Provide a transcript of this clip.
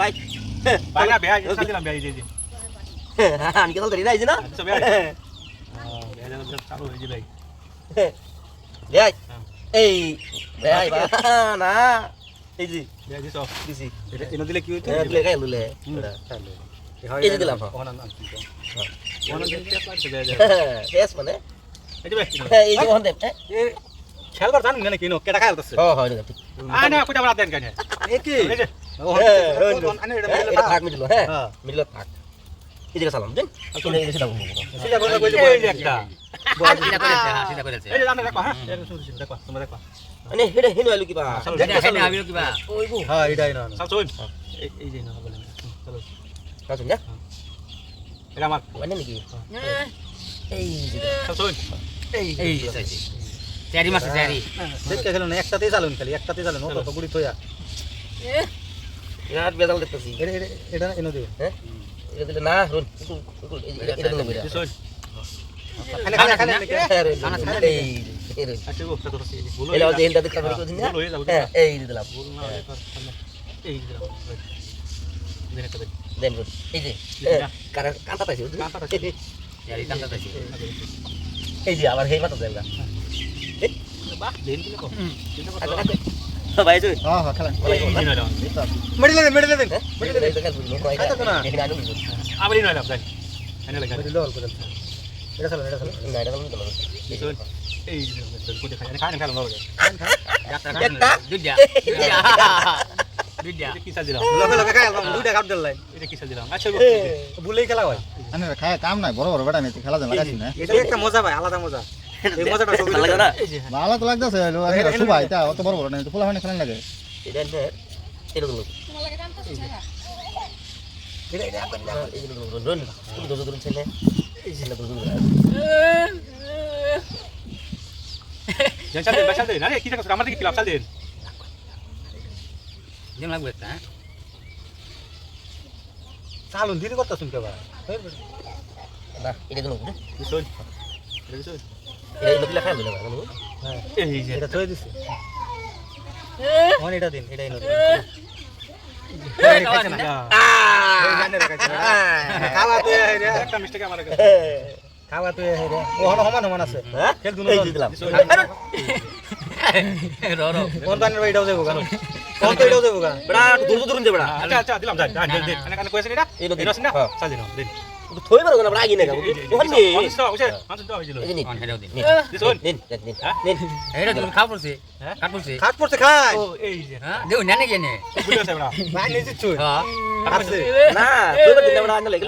ভাই ভাই না বেয়া সাল দিলাম বেয়া এই যে আমি কথা ধরে রাইছি না আচ্ছা বেয়া বেয়া যেন চালু হয়ে যাবে দেখ এই ভাই না এই জি বেয়া দিছ দিছি এটা এনে দিলে কি হইতো হ্যাঁ তুলে লুলে এই যে দিলাম, হ্যাঁ। ওনা নাম দিলে টেস্ট বেয়া যায় শেষ মানে এই যে বেয়া এই যে ওখান দেব খেলবার জানুন না কিনো কেটা খাইলতাছে হ্যাঁ হয় আ না কইটা বড় দেন কেন এ কি এই যে আনে এটা হ্যাঁ, এটা থাক মিডিল হ্যাঁ হ্যাঁ। মিডিল থাক। এই সালাম দিন হ্যাঁ হ্যাঁ হ্যাঁ একটাতেই চালুন খালি একটাতেই চালুন গুড়ি থইয়া। বিরাট বেজাল দেখতেছি এটা এনে দিও হ্যাঁ এটা দিলে না রুন এটা দিলে বেরা শুন খানে খানে খানে এই আচ্ছা গো বলো যে হিন্দা দেখতে পারি কোদিন না বলো হয়ে যাও হ্যাঁ এই দিলাম বলো না এই যে দেন একটা দেন দেন রুন এই যে কারা কাঁটা পাইছি কাঁটা পাইছি। চারি কান্তা চাইছি এই যে আবার হেই মাথা দেন বাহ দেন দিলে কো হ্যাঁ হ্যাঁ আচ্ছা খেলা। হয়। খায় কাম নাই বড় বড় বেটা খেলা জানা না? এটা একটা মজা ভাই আলাদা মজা। ভালো না তো লাগতেছে সুবাই তা অত বড় বড় তো ফুলা হয় খেলা লাগে নে না তো রুন জান চাল দেন লাগবে একটা হ্যাঁ চালুন দিদি করতে শুনতে ভাই না এটা দিলো শুন এটা খাই ভালো হ্যাঁ এই যে। এটা থই দিছি। ওন এটা দিন এটা এনে খাওয়া তো একটা মিস্টেক আমার কাছে খাওয়া তো ও হন সমান সমান আছে। হ্যাঁ? খেল দুনো দিলাম। র র। কোন বানের এটাও যাব গান কোন তো এটাও যাব গান বড়া দূর দূর দে আচ্ছা আচ্ছা দিলাম যাই দেন দেন। কানে কইছেন এটা? এই নদী। না হ্যাঁ। চাল দিলাম দেন। থই পারো না রাগি আগিনে গা ওখান নে মানুষ তো হইছে মানুষ তো হইছিল এই যে নিন কোন হেডাও দিন দিছুন নিন নিন হ্যাঁ? নিন হেডা তুমি খাও পড়ছে হ্যাঁ? কাট পড়ছে খাট পড়ছে খাই ও এই যে হ্যাঁ দেও নানে গেনে বুঝতে পারছ ভাই নিজে চুই হ্যাঁ না তুই দিন বড়া আনলে